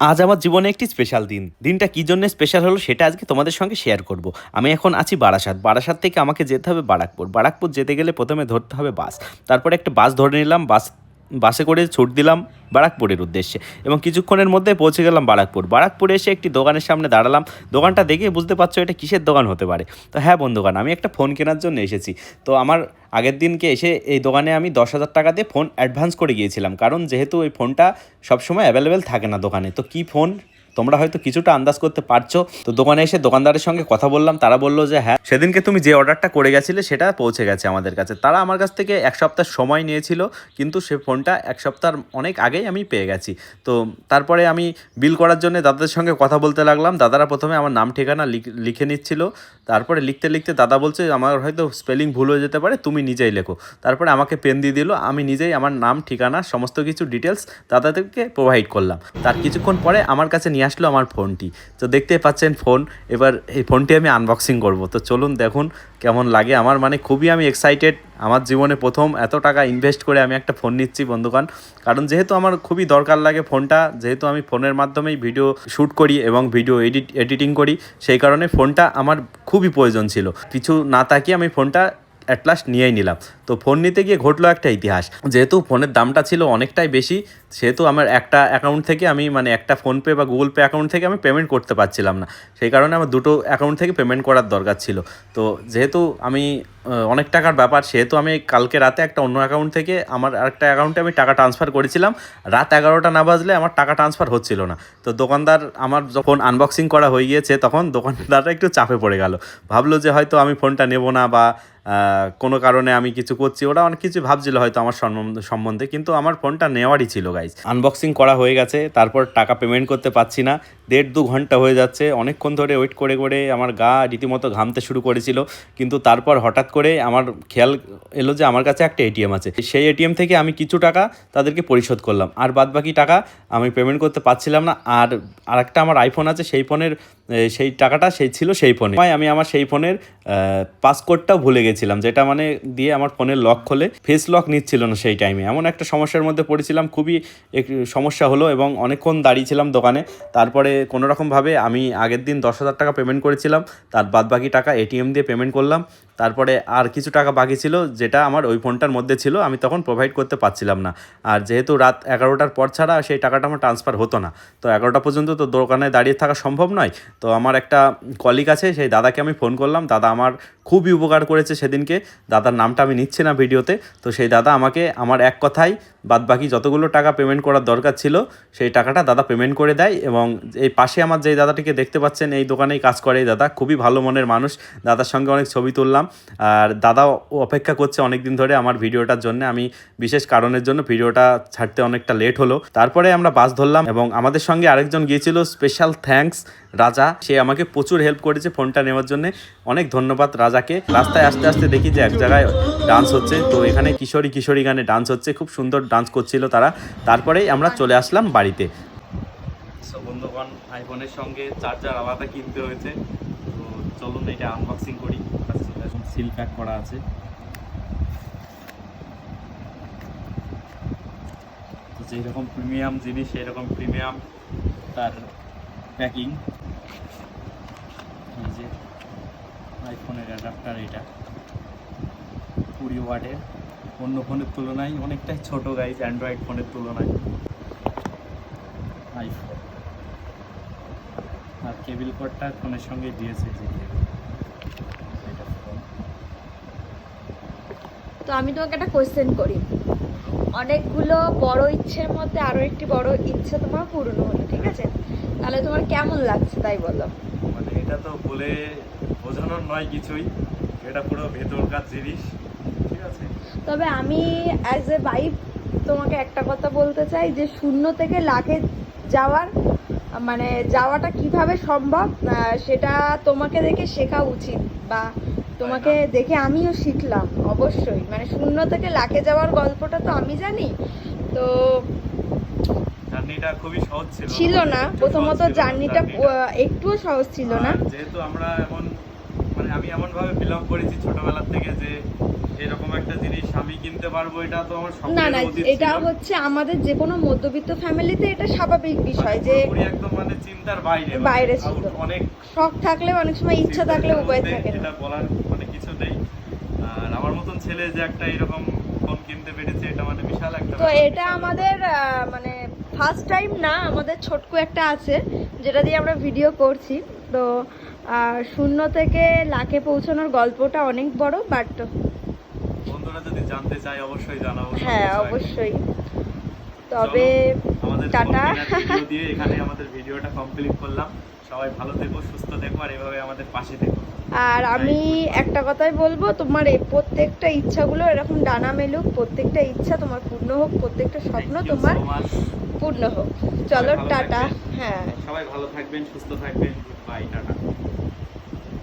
আজ আমার জীবনে একটি স্পেশাল দিন। দিনটা কী জন্য স্পেশাল হলো সেটা আজকে তোমাদের সঙ্গে শেয়ার করব। আমি এখন আছি বারাসাত। বারাসাত থেকে আমাকে যেতে হবে বারাকপুর। বারাকপুর যেতে গেলে প্রথমে ধরতে হবে বাস। তারপরে একটা বাস ধরে নিলাম। বাস বাসে করে ছুট দিলাম বারাকপুরের উদ্দেশ্যে এবং কিছুক্ষণের মধ্যে পৌঁছে গেলাম বারাকপুর। বারাকপুরে এসে একটি দোকানের সামনে দাঁড়ালাম। দোকানটা দেখে বুঝতে পারছ এটা কিসের দোকান হতে পারে। তো হ্যাঁ বন্ধুগান আমি একটা ফোন কেনার জন্য এসেছি। তো আমার আগের দিনকে এসে এই দোকানে আমি দশ হাজার টাকা দিয়ে ফোন অ্যাডভান্স করে গিয়েছিলাম। কারণ যেহেতু ওই ফোনটা সবসময় অ্যাভেলেবেল থাকে না দোকানে। তো কী ফোন? তোমরা হয়তো কিছুটা আন্দাজ করতে পারছ। তো দোকানে এসে দোকানদারের সঙ্গে কথা বললাম, তারা বলল যে হ্যাঁ সেদিনকে তুমি যে অর্ডারটা করে গেছিলে, সেটা পৌঁছে গেছে আমাদের কাছে। তারা আমার কাছ থেকে এক সপ্তাহ সময় নিয়েছিল, কিন্তু সে ফোনটা এক সপ্তাহ অনেক আগেই আমি পেয়ে গেছি। তো তারপরে আমি বিল করার জন্য দাদাদের সঙ্গে কথা বলতে লাগলাম। দাদারা প্রথমে আমার নাম, ঠিকানা লিখ- নিচ্ছিল। তারপরে লিখতে লিখতে দাদা বলছে, আমার হয়তো স্পেলিং ভুল হয়ে যেতে পারে, তুমি নিজেই লেখো। তারপরে আমাকে পেন দিয়ে দিল। আমি নিজেই আমার নাম, ঠিকানা, সমস্ত কিছু ডিটেলস দাদাদেরকে প্রোভাইড করলাম। তার কিছুক্ষণ পরে আমার কাছে নিয়ে আসলো আমার ফোনটি। তো দেখতেই পাচ্ছেন ফোন, এবার এই ফোনটি আমি আনবক্সিং করব। তো চলুন দেখুন কেমন লাগে। আমার মানে খুবই আমি এক্সাইটেড আমার জীবনে প্রথম এত টাকা ইনভেস্ট করে আমি একটা ফোন নিচ্ছি বন্ধুগণ। কারণ যেহেতু আমার খুবই দরকার লাগে ফোনটা, যেহেতু আমি ফোনের মাধ্যমেই ভিডিও শ্যুট করি এবং ভিডিও এডিট এডিটিং করি, সেই কারণে ফোনটা আমার খুবই প্রয়োজন ছিল। কিছু না তাকিয়ে আমি ফোনটা অ্যাট লাস্ট নিয়েই নিলাম। তো ফোন নিতে গিয়ে ঘটলো একটা ইতিহাস। যেহেতু ফোনের দামটা ছিল অনেকটাই বেশি, সেহেতু আমার একটা অ্যাকাউন্ট থেকে আমি মানে একটা ফোনপে বা গুগল পে অ্যাকাউন্ট থেকে আমি পেমেন্ট করতে পারছিলাম না। সেই কারণে আমার দুটো অ্যাকাউন্ট থেকে পেমেন্ট করার দরকার ছিল। তো যেহেতু আমি অনেক টাকার ব্যাপার, সেহেতু আমি কালকে রাতে একটা অন্য অ্যাকাউন্ট থেকে আমার আরেকটা অ্যাকাউন্টে আমি টাকা ট্রান্সফার করেছিলাম। রাত এগারোটা না বাজলে আমার টাকা ট্রান্সফার হচ্ছিল না। তো দোকানদার আমার যখন আনবক্সিং করা হয়ে গিয়েছে, তখন দোকানদাররা একটু চাপে পড়ে গেল। ভাবলো যে হয়তো আমি ফোনটা নেব না বা কোনো কারণে আমি কিছু করছি। ওরা অনেক কিছু ভাবছিল হয়তো আমার সম্বন্ধ- কিন্তু আমার ফোনটা নেওয়ারই ছিল গাইজ আনবক্সিং করা হয়ে গেছে, তারপর টাকা পেমেন্ট করতে পারছি না। দেড় দু ঘণ্টা হয়ে যাচ্ছে, অনেকক্ষণ ধরে ওয়েট করে করে আমার গা রীতিমতো ঘামতে শুরু করেছিল। কিন্তু তারপর হঠাৎ করে আমার খেয়াল এলো যে আমার কাছে একটা এটিএম আছে। সেই এটিএম থেকে আমি কিছু টাকা তাদেরকে পরিশোধ করলাম। আর বাদ বাকি টাকা আমি পেমেন্ট করতে পারছিলাম না। আর আরেকটা আমার আইফোন আছে, সেই ফোনের সেই টাকাটা সেই ছিল সেই ফোনে। আমি আমার সেই ফোনের পাসকোডটাও ভুলে গেছিলাম, যেটা মানে দিয়ে আমার ফোনের লক খোলে। ফেস লক নিচ্ছিল না সেই টাইমে এমন একটা সমস্যার মধ্যে পড়েছিলাম, খুবই এক- সমস্যা হলো এবং অনেকক্ষণ দাঁড়িয়েছিলাম দোকানে। তারপরে কোনো রকমভাবে আমি আগের দিন দশ হাজার টাকা পেমেন্ট করেছিলাম, তার বাদ বাকি টাকা এটিএম দিয়ে পেমেন্ট করলাম। তারপরে আর কিছু টাকা বাকি ছিল, যেটা আমার ওই ফোনটার মধ্যে ছিল, আমি তখন প্রোভাইড করতে পারছিলাম না। আর যেহেতু রাত এগারোটার পর ছাড়া সেই টাকাটা আমার ট্রান্সফার হতো না, তো এগারোটা পর্যন্ত তো দোকানে দাঁড়িয়ে থাকা সম্ভব নয়। তো আমার একটা কলিগ আছে, সেই দাদাকে আমি ফোন করলাম। দাদা আমার খুবই উপকার করেছে সেদিনকে। দাদার নামটা আমি নিচ্ছি না ভিডিওতে। তো সেই দাদা আমাকে, আমার এক কথায় বাদ বাকি যতগুলো টাকা পেমেন্ট করার দরকার ছিল, সেই টাকাটা দাদা পেমেন্ট করে দেয় এবং এই পাশে আমার যেই দাদাটিকে দেখতে পাচ্ছেন, এই দোকানেই কাজ করে দাদা। খুবই ভালো মনের মানুষ। দাদার সঙ্গে অনেক ছবি তুললাম। আর দাদা অপেক্ষা করছে অনেক দিন ধরে আমার ভিডিওটার জন্য। আমি বিশেষ কারণের জন্য ভিডিওটা ছাড়তে অনেকটা লেট হলো। তারপরে আমরা বাস ধরলাম এবং আমাদের সঙ্গে আরেকজন গিয়েছিল স্পেশাল থ্যাঙ্কস রাজা। সে আমাকে প্রচুর হেল্প করেছে ফোনটা নেওয়ার জন্য। অনেক ধন্যবাদ রাজাকে। রাস্তায় আস্তে আস্তে দেখি যে এক জায়গায় ডান্স হচ্ছে। তো এখানে কিশোরী কিশোরী গানে ডান্স হচ্ছে। খুব সুন্দর ডান্স করছিল তারা। তারপরেই আমরা চলে আসলাম বাড়িতে। বন্ধুগণ আইফোনের সঙ্গে চার্জার আলাদা কিনতে হয়েছে। তো চলুন এটা আনবক্সিং করি। সিল প্যাক করা আছে। তো যেই রকম প্রিমিয়াম জিনিস সেই রকম প্রিমিয়াম তার প্যাকিং যে আইফোনের অ্যাডাপ্টার এটা। কুড়ি ওয়াটের অন্য ফোনের তুলনায় অনেকটাই ছোট গাইজ অ্যান্ড্রয়েড ফোনের তুলনায়। আইফোন আর কেবিল কর্ডটা ফোনের সঙ্গে দিয়েছে যে তো আমি তোমাকে একটা কোয়েশ্চেন করি। অনেকগুলো বড় ইচ্ছের মধ্যে আরও একটি বড় ইচ্ছে তোমার পূর্ণ হলো ঠিক আছে? তাহলে তোমার কেমন লাগছে তাই বলো? মানে এটা তো বলে বোঝানোর নয় কিছুই। এটা পুরো ভেতরকার জিনিস। তবে আমি অ্যাজ এ ওয়াইফ তোমাকে একটা কথা বলতে চাই যে শূন্য থেকে লাখে যাওয়ার মানে যাওয়াটা কীভাবে সম্ভব সেটা তোমাকে দেখে শেখা উচিত বা তোমাকে দেখে আমিও শিখলাম অবশ্যই। মানে শূন্য থেকে লাখে যাওয়ার গল্পটা তো আমি জানি তো জার্নিটা খুবই সহজ ছিল। ছিল না। প্রথমত জার্নিটা একটুও সহজ ছিল না। যেহেতু আমরা এখন মানে মানে আমি এমন ভাবে বিলং করেছি ছোটবেলা থেকে যে এরকম একটা জিনিস আমি কিনতে পারব এটা তো আমার না স্বপ্নের না অতীত এটা হচ্ছে আমাদের যে কোনো মধ্যবিত্ত ফ্যামিলিতে এটা স্বাভাবিক বিষয় যে একদম মানে চিন্তার বাইরে মানে বাইরে ছিল। অনেক শখ থাকলেও অনেক সময় ইচ্ছা থাকলে উপায় থাকে এটা বলার মানে কিছু নেই। আর আমার মতন ছেলে যে একটা এরকম ফোন কিনতে পেরেছে এটা মানে বিশাল একটা তো এটা আমাদের মানে ফার্স্ট টাইম না আমাদের ছোটকু একটা আছে যেটা দিয়ে আমরা ভিডিও করছি। তো শূন্য থেকে লাখে পৌঁছানোর গল্পটা অনেক বড় বাট। বন্ধুরা যদি জানতে চায় অবশ্যই জানাব হ্যাঁ অবশ্যই তবে টাটা। দিয়ে এখানে আমাদের ভিডিওটা কমপ্লিট করলাম সবাই ভালো থেকো সুস্থ থেকো আর এভাবে আমাদের পাশে থেকো আর আমি একটা কথাই বলব তোমার এই প্রত্যেকটা ইচ্ছাগুলো এরকম ডানা মেলুক প্রত্যেকটা ইচ্ছা তোমার পূর্ণ হোক প্রত্যেকটা স্বপ্ন তোমার পূর্ণ হোক। চলো টাটা হ্যাঁ। সবাই ভালো থাকবেন সুস্থ থাকবেন। Bye tata.